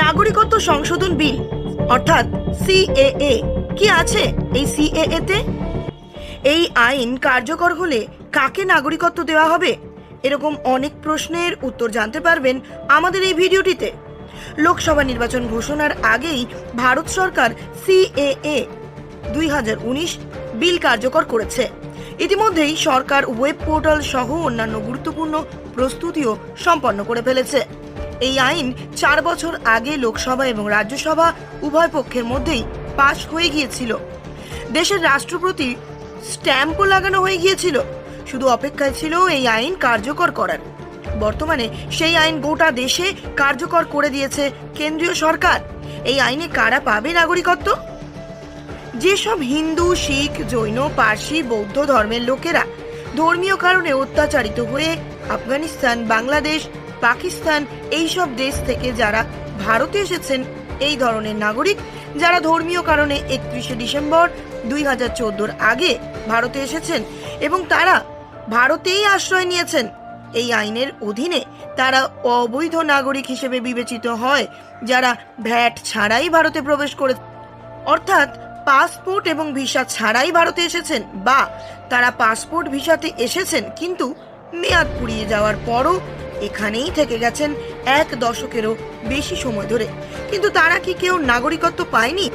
নাগরিকত্ব সংশোধন বিল, অর্থাৎ সিএএ কি আছে এই সিএএ তে এই আইন কার্যকর হলে কাকে নাগরিকত্ব দেওয়া হবে? এরকম অনেক প্রশ্নের উত্তর জানতে পারবেন আমাদের এই ভিডিওটিতে। লোকসভা নির্বাচন ঘোষণার আগেই ভারত সরকার সিএএ দুই হাজার উনিশ বিল কার্যকর করেছে। ইতিমধ্যেই সরকার ওয়েব পোর্টাল সহ অন্যান্য গুরুত্বপূর্ণ প্রস্তুতিও সম্পন্ন করে ফেলেছে। এই আইন চার বছর আগে লোকসভা এবং রাজ্যসভা উভয় পক্ষের মধ্যেই পাশ হয়ে গিয়েছিল। দেশের রাষ্ট্রপতি স্ট্যাম্পও লাগানো হয়ে গিয়েছিল। শুধু অপেক্ষায় ছিল এই আইন কার্যকর করার। বর্তমানে সেই আইন গোটা দেশে কার্যকর করে দিয়েছে কেন্দ্রীয় সরকার। এই আইনে কারা পাবে নাগরিকত্ব? যেসব হিন্দু, শিখ, জৈন, পার্সি, বৌদ্ধ ধর্মের লোকেরা ধর্মীয় কারণে অত্যাচারিত হয়ে আফগানিস্তান, বাংলাদেশ পাকিস্তান এই সব দেশ থেকে যারা ভারতে এসেছেন, এই ধরনের নাগরিক যারা ধর্মীয় কারণে একত্রিশে ডিসেম্বর দুই হাজার চোদ্দোর আগে ভারতে এসেছেন এবং তারা ভারতেই আশ্রয় নিয়েছেন, এই আইনের অধীনে তারা অবৈধ নাগরিক হিসেবে বিবেচিত হয়, যারা ভ্যাট ছাড়াই ভারতে প্রবেশ করে অর্থাৎ পাসপোর্ট এবং ভিসা ছাড়াই ভারতে এসেছেন বা তারা পাসপোর্ট ভিসাতে এসেছেন কিন্তু মেয়াদ পুড়িয়ে যাওয়ার পরও এখানেই থেকে গেছেন এক দশকেরও বেশি সময় ধরে। কিন্তু তারা কি কেউ নাগরিকত্ব পায়নি?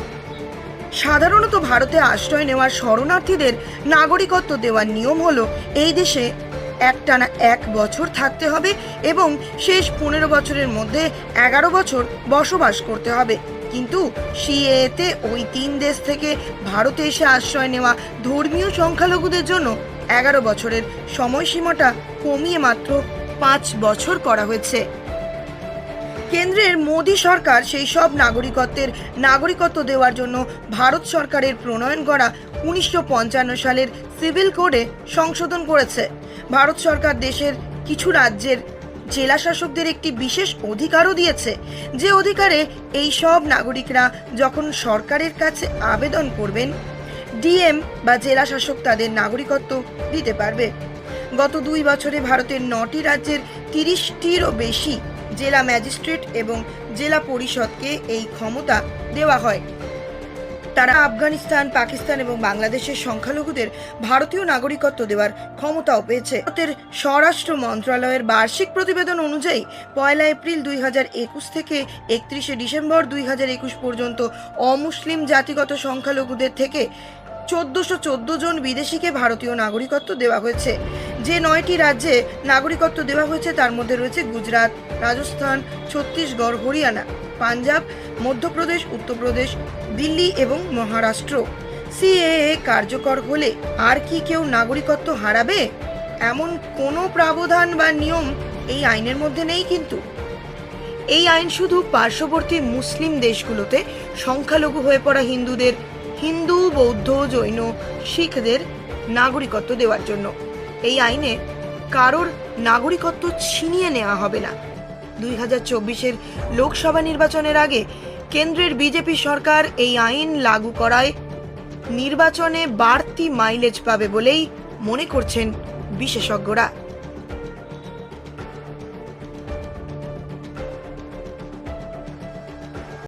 সাধারণত ভারতে আশ্রয় নেওয়া শরণার্থীদের নাগরিকত্ব দেওয়ার নিয়ম হলো, এই দেশে একটানা এক বছর থাকতে হবে এবং শেষ পনেরো বছরের মধ্যে এগারো বছর বসবাস করতে হবে। কিন্তু সিএতে ওই তিন দেশ থেকে ভারতে এসে আশ্রয় নেওয়া ধর্মীয় সংখ্যালঘুদের জন্য এগারো বছরের সময়সীমাটা কমিয়ে মাত্র পাঁচ বছর করা হয়েছে। কেন্দ্রের মোদী সরকার সেই সব নাগরিকত্বের নাগরিকত্ব দেওয়ার জন্য ভারত সরকারের প্রণয়ন করা উনিশশো পঞ্চান্ন সালের সিভিল কোডে সংশোধন করেছে। ভারত সরকার দেশের কিছু রাজ্যের জেলা শাসকদের একটি বিশেষ অধিকারও দিয়েছে, যে অধিকারে এই সব নাগরিকরা যখন সরকারের কাছে আবেদন করবেন, ডিএম বা জেলা শাসক তাদের নাগরিকত্ব দিতে পারবে। গত দুই বছরে ভারতের নটি রাজ্যের তিরিশটিরও বেশি জেলা ম্যাজিস্ট্রেট এবং জেলা পরিষদকে এই ক্ষমতা দেওয়া হয়। তারা আফগানিস্তান, পাকিস্তান এবং বাংলাদেশের সংখ্যালঘুদের ভারতীয় নাগরিকত্ব দেওয়ার ক্ষমতাও পেয়েছে। ভারতের স্বরাষ্ট্র মন্ত্রণালয়ের বার্ষিক প্রতিবেদন অনুযায়ী পয়লা এপ্রিল দুই হাজার একুশ থেকে একত্রিশে ডিসেম্বর দুই হাজার একুশ পর্যন্ত অমুসলিম জাতিগত সংখ্যালঘুদের থেকে চোদ্দশো চোদ্দ জন বিদেশিকে ভারতীয় নাগরিকত্ব দেওয়া হয়েছে। যে নয়টি রাজ্যে নাগরিকত্ব দেওয়া হয়েছে, তার মধ্যে রয়েছে গুজরাট, রাজস্থান, ছত্তিশগড়, হরিয়ানা, পাঞ্জাব, মধ্যপ্রদেশ, উত্তরপ্রদেশ, দিল্লি এবং মহারাষ্ট্র। সিএএ কার্যকর হলে আর কি কেউ নাগরিকত্ব হারাবে? এমন কোনো প্রাবধান বা নিয়ম এই আইনের মধ্যে নেই কিন্তু। এই আইন শুধু পার্শ্ববর্তী মুসলিম দেশগুলোতে সংখ্যালঘু হয়ে পড়া হিন্দুদের হিন্দু, বৌদ্ধ, জৈন, শিখদের নাগরিকত্ব দেওয়ার জন্য। এই আইনে কারোর নাগরিকত্ব ছিনিয়ে নেওয়া হবে না। দুই হাজার চব্বিশের লোকসভা নির্বাচনের আগে কেন্দ্রের বিজেপি সরকার এই আইন লাগু করায় নির্বাচনে বাড়তি মাইলেজ পাবে বলেই মনে করছেন বিশেষজ্ঞরা।